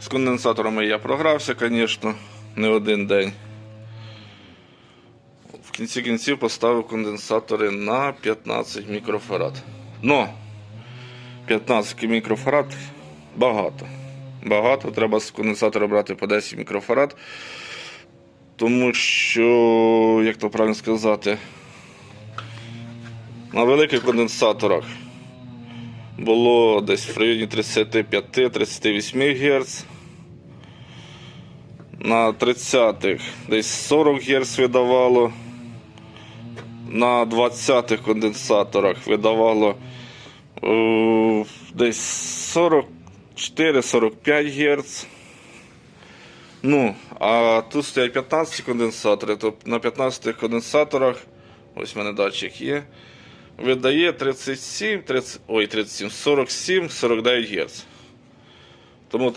З конденсаторами я програвся, звісно, не один день. В кінці кінців поставив конденсатори на 15 мікрофарад. Но 15 мікрофарад багато. Багато. Треба з конденсатора брати по 10 мікрофарад. Тому що, як то правильно сказати, на великих конденсаторах було десь в районі 35-38 Гц. На 30-х десь 40 Гц видавало. На 20-х конденсаторах видавало е, десь 44-45 Гц. Ну, а тут стоять 15 конденсатори, то на 15 конденсаторах, ось в мене датчик є, видає 37, 30, ой, 37, 47, 49 Гц. Тому